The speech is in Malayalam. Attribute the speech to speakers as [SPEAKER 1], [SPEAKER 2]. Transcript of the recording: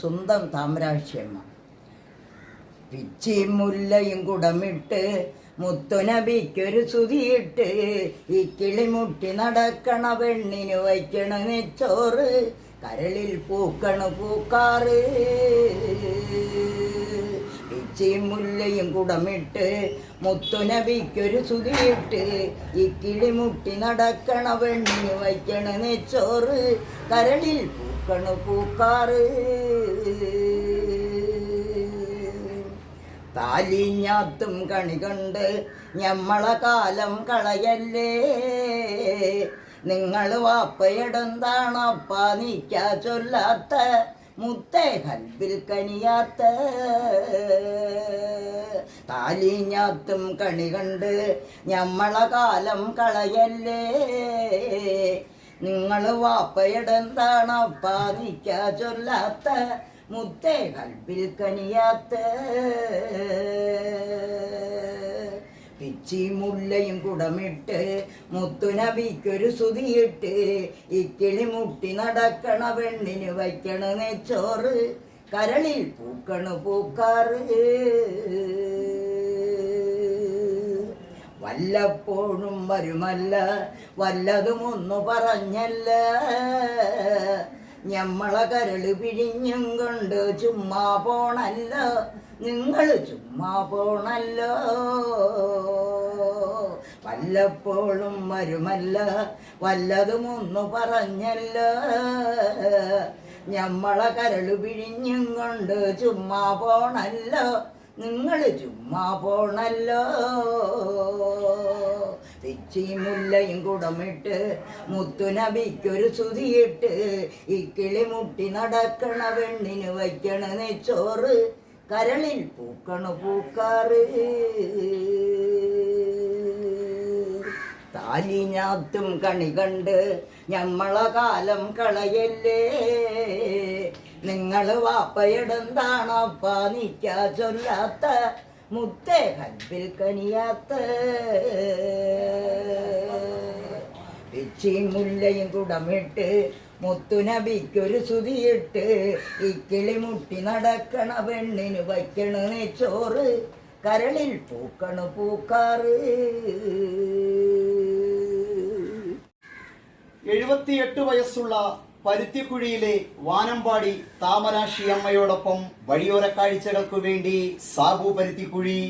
[SPEAKER 1] സ്വന്തം താമരാക്ഷിയമ്മ പിച്ചിയും മുല്ലയും കുടമിട്ട് മുത്തുനബിക്കൊരു സുതിയിട്ട് ഈ കിളിമുട്ടി നടക്കണ പെണ്ണിന് വയ്ക്കണ നെച്ചോറ് കരളിൽ പൂക്കണ പൂക്കാറ്. പിച്ചിയും മുല്ലയും കുടമിട്ട് മുത്തുനബിക്കൊരു സുതിയിട്ട് ഈ കിളിമുട്ടി നടക്കണ പെണ്ണിന് വയ്ക്കണ നെച്ചോറ് കരളിൽ പൂക്കണ പൂക്കാറ്. താലിഞ്ഞാത്തും കണി കണ്ട് ഞമ്മളെ കാലം കളയല്ലേ? നിങ്ങൾ വാപ്പയിടന്താണപ്പ നീക്കാ ചൊല്ലാത്ത മുത്തേ കൽപ്പിൽ കനിയാത്ത. താലിഞ്ഞാത്തും കണി കണ്ട് ഞമ്മളെ കാലം കളയല്ലേ? നിങ്ങൾ വാപ്പയിടന്താണപ്പ നീക്കാ ചൊല്ലാത്ത മുത്തേ വിൽക്കനിയാത്ത്. കനിയാത്ത പിച്ചി മുല്ലയും കുടമിട്ട് മുത്തുനബിക്കൊരു സുതിയിട്ട് ഇക്കിളി മുട്ടി നടക്കണ പെണ്ണിന് വയ്ക്കണ നെച്ചോറ് കരളിൽ പൂക്കണു പൂക്കാറ്. വല്ലപ്പോഴും വരുമല്ല വല്ലതും ഒന്നു പറഞ്ഞല്ല. ഞമ്മളെ കരൾ പിഴിഞ്ഞും കൊണ്ട് ചുമ്മാ പോണല്ലോ. നിങ്ങൾ ചുമ്മാ പോണല്ലോ. വല്ലപ്പോഴും വരുമല്ല. വല്ലതും ഒന്നു പറഞ്ഞല്ലോ. ഞമ്മളെ കരൾ പിഴിഞ്ഞും കൊണ്ട് ചുമ്മാ പോണല്ലോ. നിങ്ങൾ ചുമ്മാ പോണല്ലോ. പിച്ചി മുല്ലയും കുടമിട്ട് മുത്തുനബിക്കൊരു സുതിയിട്ട് ഈ കിളിമുട്ടി നടക്കണ പെണ്ണിന് വയ്ക്കണ നെച്ചോറ് കരളിൽ പൂക്കണ പൂക്കാറ്. താലിഞ്ഞാത്തും കണി കണ്ട് ഞമ്മളെ കാലം കളയല്ലേ? നിങ്ങൾ വാപ്പയിടന്താണപ്പാ നിക്കാ ചൊല്ലാത്ത മുത്തേ കൽപ്പിൽ കനിയാത്ത. പിച്ചിയും മുല്ലയും കുടമിട്ട് മുത്തുനബിക്കൊരു സുതിയിട്ട് ഇക്കിളി മുട്ടി നടക്കണ പെണ്ണിന് വയ്ക്കണ നെച്ചോറ് കരളിൽ പൂക്കണ പൂക്കാറ്.
[SPEAKER 2] എഴുപത്തിയെട്ട് വയസ്സുള്ള പരുത്തിക്കുഴിയിലെ വാനമ്പാടി താമരാശി അമ്മയോടൊപ്പം വഴിയോര കാഴ്ചകൾക്കു വേണ്ടി സാബു പരുത്തിക്കുഴി